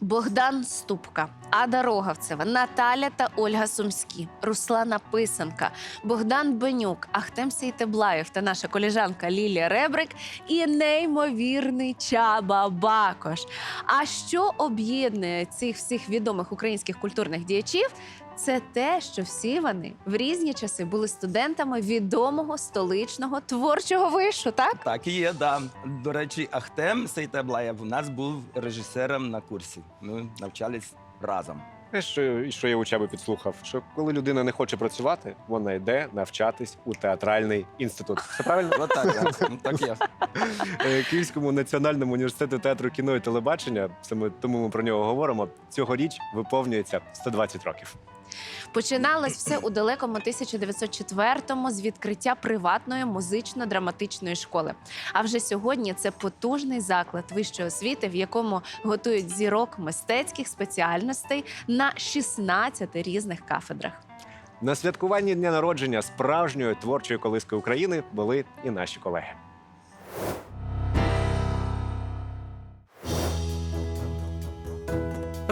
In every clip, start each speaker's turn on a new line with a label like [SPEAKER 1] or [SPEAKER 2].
[SPEAKER 1] Богдан Ступка, Ада Роговцева, Наталя та Ольга Сумські, Руслана Писанка, Богдан Бенюк, Ахтем Сейтеблаєв та наша коліжанка Лілія Ребрик і неймовірний Чаба Бакош. А що об'єднує цих всіх відомих українських культурних діячів? Це те, що всі вони в різні часи були студентами відомого столичного творчого вишу, так?
[SPEAKER 2] Так і є, да. До речі, Ахтем Сейтаблаєв у нас був режисером на курсі. Ми навчались разом.
[SPEAKER 3] Те, що, що я у Чаби підслухав, що коли людина не хоче працювати, вона йде навчатись у театральний інститут. Це правильно?
[SPEAKER 2] От так. Ну, так є.
[SPEAKER 3] Е, Київському національному університету театру кіно і телебачення, саме тому ми про нього говоримо. Цьогоріч виповнюється 120 років.
[SPEAKER 1] Починалось все у далекому 1904-му з відкриття приватної музично-драматичної школи. А вже сьогодні це потужний заклад вищої освіти, в якому готують зірок мистецьких спеціальностей на 16 різних кафедрах.
[SPEAKER 3] На святкуванні дня народження справжньої творчої колиски України були і наші колеги.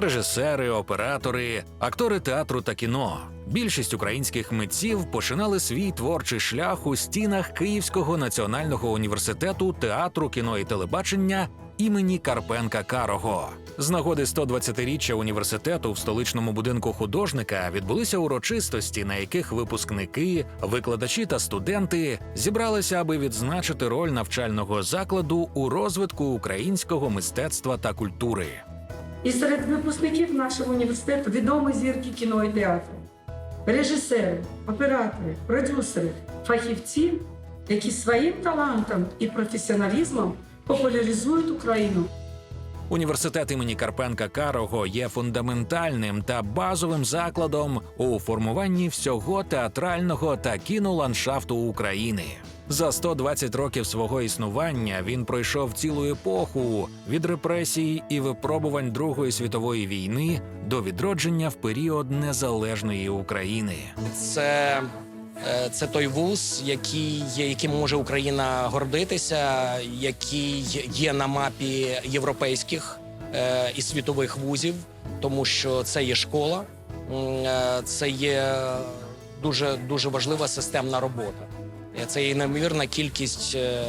[SPEAKER 4] Режисери, оператори, актори театру та кіно. Більшість українських митців починали свій творчий шлях у стінах Київського національного університету театру, кіно і телебачення імені Карпенка Карого. З нагоди 120-річчя університету в столичному будинку художника відбулися урочистості, на яких випускники, викладачі та студенти зібралися, аби відзначити роль навчального закладу у розвитку українського мистецтва та культури.
[SPEAKER 5] І серед випускників нашого університету відомі зірки кіно і театру, режисери, оператори, продюсери, фахівці, які своїм талантом і професіоналізмом популяризують Україну.
[SPEAKER 4] Університет імені Карпенка Карого є фундаментальним та базовим закладом у формуванні всього театрального та кіноландшафту України. За 120 років свого існування він пройшов цілу епоху від репресій і випробувань Другої світової війни до відродження в період незалежної України.
[SPEAKER 6] Це, е, це той вуз, який, яким може Україна гордитися, який є на мапі європейських е, і світових вузів, тому що це є школа, е, це є дуже, дуже важлива системна робота. Це є неймовірна кількість е,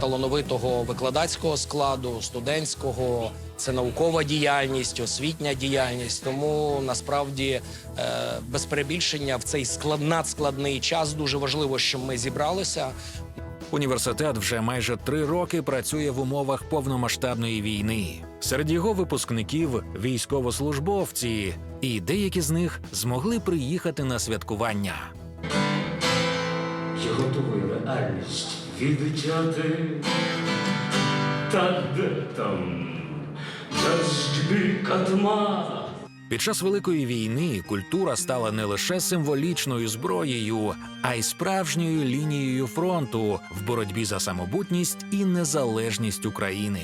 [SPEAKER 6] талановитого викладацького складу, студентського, це наукова діяльність, освітня діяльність. Тому насправді е, без перебільшення в цей склад, надскладний час дуже важливо, щоб ми зібралися.
[SPEAKER 4] Університет вже майже три роки працює в умовах повномасштабної війни. Серед його випускників військовослужбовці, і деякі з них змогли приїхати на святкування.
[SPEAKER 7] Я готовий реальність відтяти. Та де там завжди катма.
[SPEAKER 4] Під час великої війни культура стала не лише символічною зброєю, а й справжньою лінією фронту в боротьбі за самобутність і незалежність України.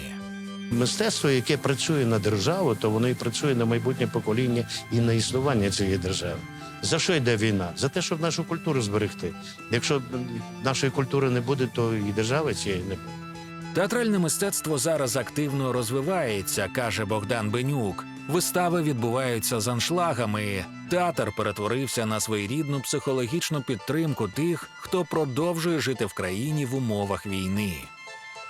[SPEAKER 8] Мистецтво, яке працює на державу, то воно і працює на майбутнє покоління і на існування цієї держави. За що йде війна? За те, щоб нашу культуру зберегти. Якщо нашої культури не буде, то і держави цієї не буде.
[SPEAKER 4] Театральне мистецтво зараз активно розвивається, каже Богдан Бенюк. Вистави відбуваються з аншлагами. Театр перетворився на своєрідну психологічну підтримку тих, хто продовжує жити в країні в умовах війни.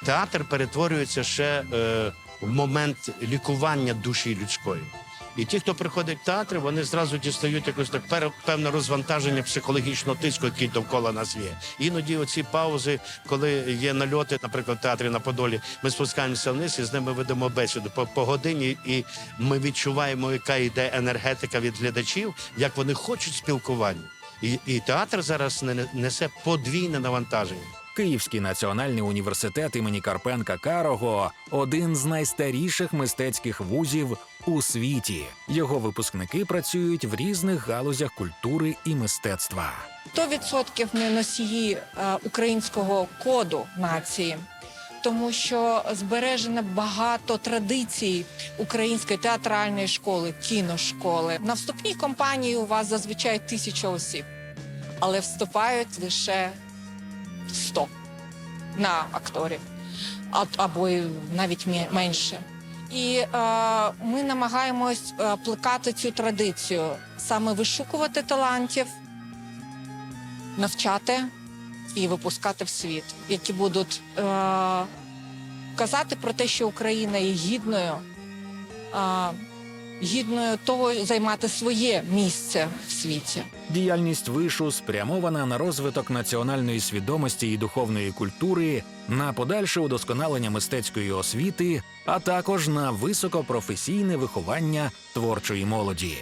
[SPEAKER 8] Театр перетворюється ще е, в момент лікування душі людської. І ті, хто приходить в театр, вони зразу дістають якось так певне розвантаження психологічного тиску, який довкола нас є. Іноді оці паузи, коли є нальоти, наприклад, в театрі на Подолі, ми спускаємося вниз і з ними ведемо бесіду по, по годині, і ми відчуваємо, яка йде енергетика від глядачів, як вони хочуть спілкування. І, і театр зараз не- несе подвійне навантаження.
[SPEAKER 4] Київський національний університет імені Карпенка Карого один з найстаріших мистецьких вузів у світі. Його випускники працюють в різних галузях культури і мистецтва.
[SPEAKER 9] 100% ми носії е, українського коду нації. Тому що збережено багато традицій української театральної школи, кіношколи. На вступній компанії у вас зазвичай тисяча осіб, але вступають лише 100 на акторів, або навіть менше. І е, ми намагаємось е, плекати цю традицію, саме вишукувати талантів, навчати і випускати в світ, які будуть е, казати про те, що Україна є гідною, гідною того займати своє місце в світі.
[SPEAKER 4] Діяльність вишу спрямована на розвиток національної свідомості і духовної культури, на подальше удосконалення мистецької освіти, а також на високопрофесійне виховання творчої молоді.